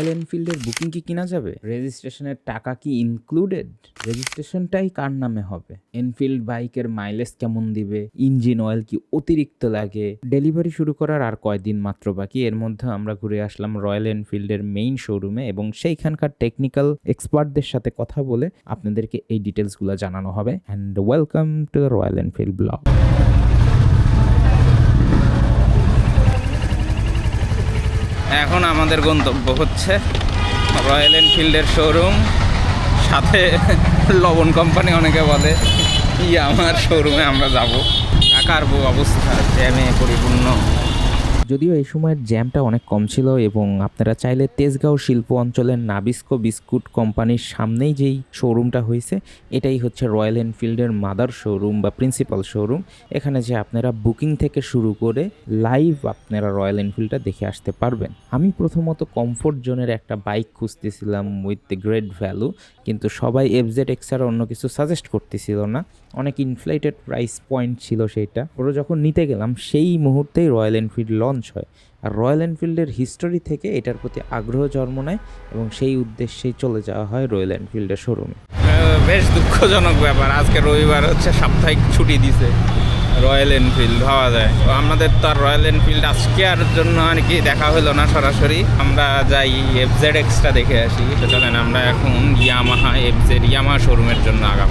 Royal এনফিল্ডের booking কি কিনা যাবে? রেজিস্ট্রেশনের টাকা কি ইনক্লুডেড রেজিস্ট্রেশনটাই কার নামে হবে? এনফিল্ড বাইকের মাইলেজ কেমন দিবে? ইঞ্জিন অয়েল কি অতিরিক্ত লাগে? ডেলিভারি শুরু করার আর কয়দিন মাত্র বাকি? এর মধ্যে আমরা ঘুরে আসলাম রয়্যাল এনফিল্ডের মেইন শোরুমে এবং সেইখানকার টেকনিক্যাল এক্সপার্টদের সাথে কথা বলে আপনাদেরকে এই ডিটেলসগুলো জানানো হবে। And welcome to the Royal Enfield blog এখন আমাদের গন্তব্য হচ্ছে রয়্যাল এনফিল্ডের শোরুম সাথে লবণ কোম্পানি অনেকে বলে কি আমার শোরুমে আমরা যাব। বউ অবস্থা, জ্যামে পরিপূর্ণ। যদিও এই সময়ের জ্যামটা অনেক কম ছিল এবং আপনারা চাইলে তেজগাঁও শিল্প অঞ্চলের নাবিস্কো বিস্কুট কোম্পানির সামনেই যেই শোরুমটা হয়েছে, এটাই হচ্ছে রয়্যাল এনফিল্ডের মাদার শোরুম বা প্রিন্সিপাল শোরুম এখানে যে আপনারা বুকিং থেকে শুরু করে লাইভ আপনারা রয়্যাল এনফিল্ডটা দেখে আসতে পারবেন। আমি প্রথমত কমফোর্ট জোনের একটা বাইক খুঁজতেছিলাম উইথ দ্য গ্রেট ভ্যালু কিন্তু সবাই এফজেড এক্স আর অন্য কিছু সাজেস্ট করতেছিল না। অনেক ইনফ্লেটেড প্রাইস পয়েন্ট ছিল সেইটা। ওরা যখন নিতে গেলাম, সেই মুহূর্তেই রয়্যাল এনফিল্ড লঞ্চ হয়। আর রয়্যাল এনফিল্ডের হিস্টোরি থেকে এটার প্রতি আগ্রহ জন্ম নেয় এবং সেই উদ্দেশ্যেই চলে যাওয়া হয় রয়্যাল এনফিল্ডের শোরুমে বেশ দুঃখজনক ব্যাপার। আজকে রবিবার হচ্ছে, সাপ্তাহিক ছুটি দিছে রয়্যাল এনফিল্ড, ভাবা যায়। তো আমাদের তো আর রয়্যাল এনফিল্ড আজকে আর জন্য আর কি দেখা হলো না সরাসরি। আমরা যাই এফজেড এক্সটা দেখে আসি। চলেন আমরা এখন ইয়ামাহা এফজেড ইয়ামাহা শোরুমের জন্য আগাম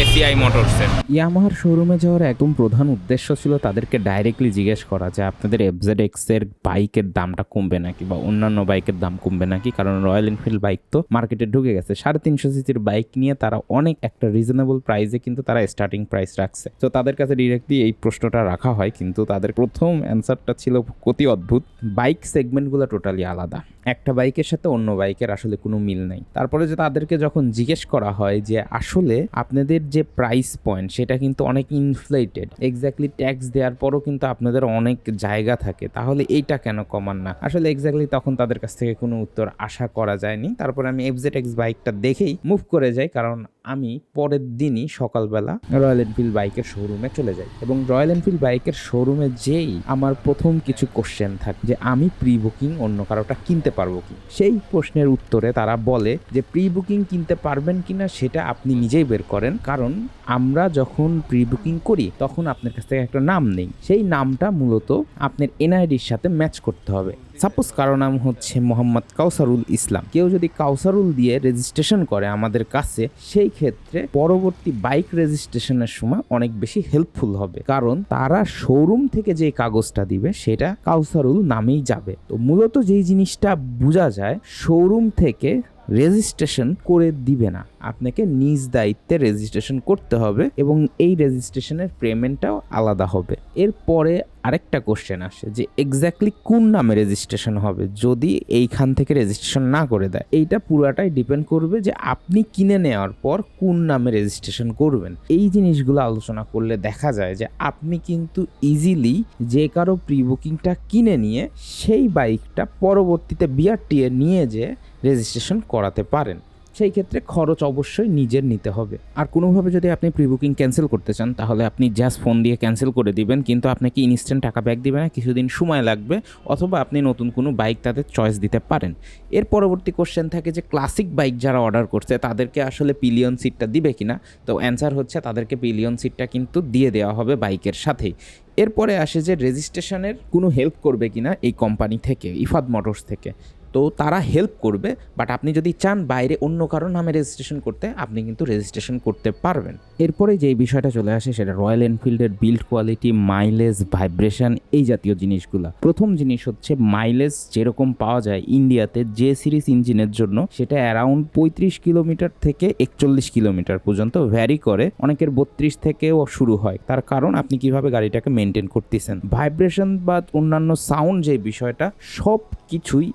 এসিআই মোটরসের। ইয়ামাহার শোরুমে যাওয়ার একদম প্রধান উদ্দেশ্য ছিল তাদেরকে ডাইরেক্টলি জিজ্ঞেস করা যে আপনাদের এফজেড এক্সের বাইকের দামটা কমবে নাকি বা অন্যান্য বাইকের দাম কমবে নাকি? কারণ রয়্যাল এনফিল্ড বাইক তো মার্কেটে ঢুকে গেছে। সাড়ে তিনশো সিসির বাইক নিয়ে তারা অনেক একটা রিজনেবল প্রাইসে কিন্তু তারা স্টার্টিং প্রাইস রাখছে। তো তাদের কাছে ডিরেক্টলি এই প্রশ্নটা রাখা হয়, কিন্তু তাদের প্রথম অ্যান্সারটা ছিল অতি অদ্ভুত। বাইক সেগমেন্টগুলো টোটালি আলাদা। একটা বাইকের সাথে অন্য বাইকের আসলে কোনো মিল নেই। তারপরে যে তাদেরকে যখন জিজ্ঞেস করা হয় যে আসলে আপনাদের যে প্রাইস পয়েন্ট সেটা কিন্তু অনেক ইনফ্লেটেড এক্স্যাক্টলি ট্যাক্স দেওয়ার পরও কিন্তু আপনাদের অনেক জায়গা থাকে। তাহলে এইটা কেন কমান না? আসলে এক্স্যাক্টলি তখন তাদের কাছ থেকে কোনো উত্তর আশা করা যায়নি। তারপরে আমি এফজেড এক্স বাইকটা দেখেই মুভ করে যাই, কারণ আমি পরের দিনই সকালবেলা রয়্যাল এনফিল্ড বাইকের শোরুমে চলে যাই। এবং রয়্যাল এনফিল্ড বাইকের শোরুমে যেই আমার প্রথম কিছু কোশ্চেন থাকে, যে আমি প্রি বুকিং অন্য কারোটা কিনতে পারব কি? সেই প্রশ্নের উত্তরে তারা বলে যে প্রি বুকিং কিনতে পারবেন কিনা সেটা আপনি নিজেই বের করেন। কারণ আমরা যখন প্রি বুকিং করি, তখন আপনার কাছ থেকে একটা নাম নেই। সেই নামটা মূলত আপনার এনআইডির সাথে ম্যাচ করতে হবে। সাপোজ কারও নাম হচ্ছে মোহাম্মদ কাউসারুল ইসলাম। কেউ যদি কাউসারুল দিয়ে রেজিস্ট্রেশন করে আমাদের কাছে, সেই ক্ষেত্রে পরবর্তী বাইক রেজিস্ট্রেশনের সময় অনেক বেশি হেল্পফুল হবে। কারণ তারা শোরুম থেকে যে কাগজটা দিবে, সেটা কাউসারুল নামেই যাবে। তো মূলত যেই জিনিসটা বোঝা যায় শোরুম থেকে রেজিস্ট্রেশন করে দিবে না। আপনাকে নিজ দায়িত্বে রেজিস্ট্রেশন করতে হবে এবং এই রেজিস্ট্রেশনের পেমেন্টটাও আলাদা হবে। এরপরে আরেকটা কোশ্চেন আসে যে এক্স্যাক্টলি কোন নামে রেজিস্ট্রেশন হবে? যদি এইখান থেকে রেজিস্ট্রেশন না করে দেয়, এইটা পুরাটাই ডিপেন্ড করবে যে আপনি কিনে নেওয়ার পর কোন নামে রেজিস্ট্রেশন করবেন। এই জিনিসগুলো আলোচনা করলে দেখা যায় যে আপনি কিন্তু ইজিলি যে কারও প্রি বুকিংটা কিনে নিয়ে সেই বাইকটা পরবর্তীতে বিআরটিএ নিয়ে যে রেজিস্ট্রেশন করাতে পারেন। সেই ক্ষেত্রে খরচ অবশ্যই নিজের নিতে হবে। আর কোনোভাবে যদি আপনি প্রি বুকিং ক্যান্সেল করতে চান, তাহলে আপনি জাস্ট ফোন দিয়ে ক্যান্সেল করে দিবেন, কিন্তু আপনাকে ইনস্ট্যান্ট টাকা ব্যাক দিবে না, কিছুদিন সময় লাগবে, অথবা আপনি নতুন কোনো বাইক তাদের চয়েস দিতে পারেন। এর পরবর্তী কোশ্চেন থাকে যে ক্লাসিক বাইক যারা অর্ডার করছে, তাদেরকে আসলে পিলিয়ন সিটটা দিবে কিনা? তো অ্যান্সার হচ্ছে, তাদেরকে পিলিয়ন সিটটা কিন্তু দিয়ে দেওয়া হবে বাইকের সাথেই। এরপরে আসে যে, রেজিস্ট্রেশনের কোনো হেল্প করবে কিনা এই কোম্পানি থেকে, ইফাদ মোটরস থেকে। তো তারা হেল্প করবে বাট আপনি যদি চান বাইরে অন্য কারও নামে রেজিস্ট্রেশন করতে, আপনি কিন্তু রেজিস্ট্রেশন করতে পারবেন। এরপরে যেই বিষয়টা চলে আসে সেটা রয়্যাল এনফিল্ডের বিল্ড কোয়ালিটি মাইলেজ ভাইব্রেশন এই জাতীয় জিনিসগুলো। প্রথম জিনিস হচ্ছে মাইলেজ যেরকম পাওয়া যায় ইন্ডিয়াতে যে সিরিজ ইঞ্জিনের জন্য, সেটা অ্যারাউন্ড পঁয়ত্রিশ কিলোমিটার থেকে একচল্লিশ কিলোমিটার পর্যন্ত ভ্যারি করে, অনেকের বত্রিশ থেকেও শুরু হয়। তার কারণ আপনি কীভাবে গাড়িটাকে মেনটেন করতেছেন। ভাইব্রেশন বা অন্যান্য সাউন্ড যে বিষয়টা সব কিছুই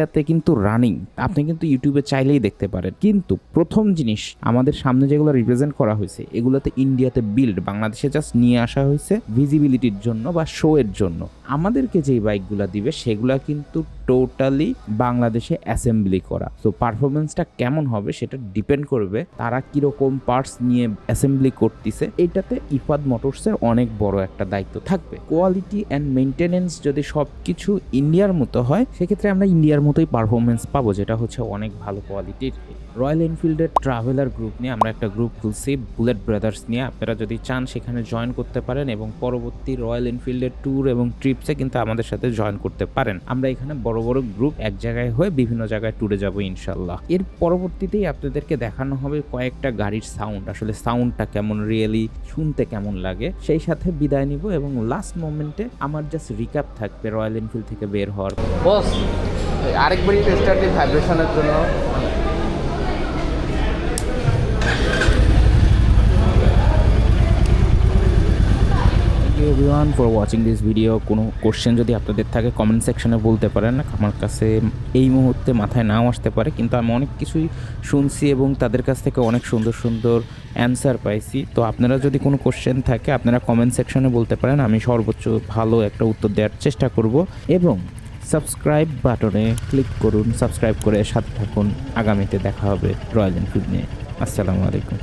ইন্ডিয়াতে কিন্তু রানিং আপনি কিন্তু ইউটিউবে চাইলেই দেখতে পারেন। কিন্তু প্রথম জিনিস আমাদের সামনে যেগুলো রিপ্রেজেন্ট করা হয়েছে, এগুলোতে ইন্ডিয়াতে বিল্ড বাংলাদেশে জাস্ট নিয়ে আসা হয়েছে ভিজিবিলিটির জন্য বা শো এর জন্য। আমাদেরকে যেই বাইকগুলো দিবে, সেগুলা কিন্তু টোটালি বাংলাদেশে অ্যাসেম্বলি করা। তো পারফরমেন্সটা কেমন হবে সেটা ডিপেন্ড করবে তারা কীরকম পার্টস নিয়ে অ্যাসেম্বলি করতেছে। এটাতে ইফাদ মোটরসের অনেক বড় একটা দায়িত্ব থাকবে। কোয়ালিটি অ্যান্ড মেনটেনেন্স যদি সব কিছু ইন্ডিয়ার মতো হয়, সেক্ষেত্রে আমরা ইন্ডিয়ার মতোই পারফরমেন্স পাবো, যেটা হচ্ছে অনেক ভালো কোয়ালিটির রয়্যাল এনফিল্ডের ট্রাভেলার গ্রুপ নিয়ে আমরা একটা গ্রুপ খুলছি বুলেট ব্রাদার্স নিয়ে। আপনারা যদি চান সেখানে জয়েন করতে পারেন এবং পরবর্তী রয়্যাল এনফিল্ডের ট্যুর এবং ট্রিপসে কিন্তু আমাদের সাথে জয়েন করতে পারেন। আমরা এখানে বড় বড় গ্রুপ এক জায়গায় হয়ে বিভিন্ন জায়গায় ট্যুরে যাব ইনশাল্লাহ এর পরবর্তীতেই আপনাদেরকে দেখানো হবে কয়েকটা গাড়ির সাউন্ড আসলে সাউন্ডটা কেমন রিয়েলি শুনতে কেমন লাগে, সেই সাথে বিদায় নিব এবং লাস্ট মোমেন্টে আমার জাস্ট রিক্যাপ থাকবে রয়্যাল এনফিল্ড থেকে বের হওয়ার। বস আরেকবারই টেস্টার দিই ভাইব্রেশনের জন্য। You everyone for watching this video কোনো কোশ্চেন যদি আপনাদের থাকে কমেন্ট সেকশনে বলতে পারেন। আমার কাছে এই মুহূর্তে মাথায় নাও আসতে পারে, কিন্তু আমি অনেক কিছুই শুনছি এবং তাদের কাছ থেকে অনেক সুন্দর সুন্দর অ্যান্সার পাইছি। তো আপনারা যদি কোনো কোশ্চেন থাকে, আপনারা কমেন্ট সেকশনে বলতে পারেন, আমি সর্বোচ্চ ভালো একটা উত্তর দেওয়ার চেষ্টা করব। এবং সাবস্ক্রাইব বাটনে ক্লিক করুন সাবস্ক্রাইব করে সাথে থাকুন। আগামীতে দেখা হবে রয়্যাল এনফিল্ড নিয়ে। আসসালামু আলাইকুম।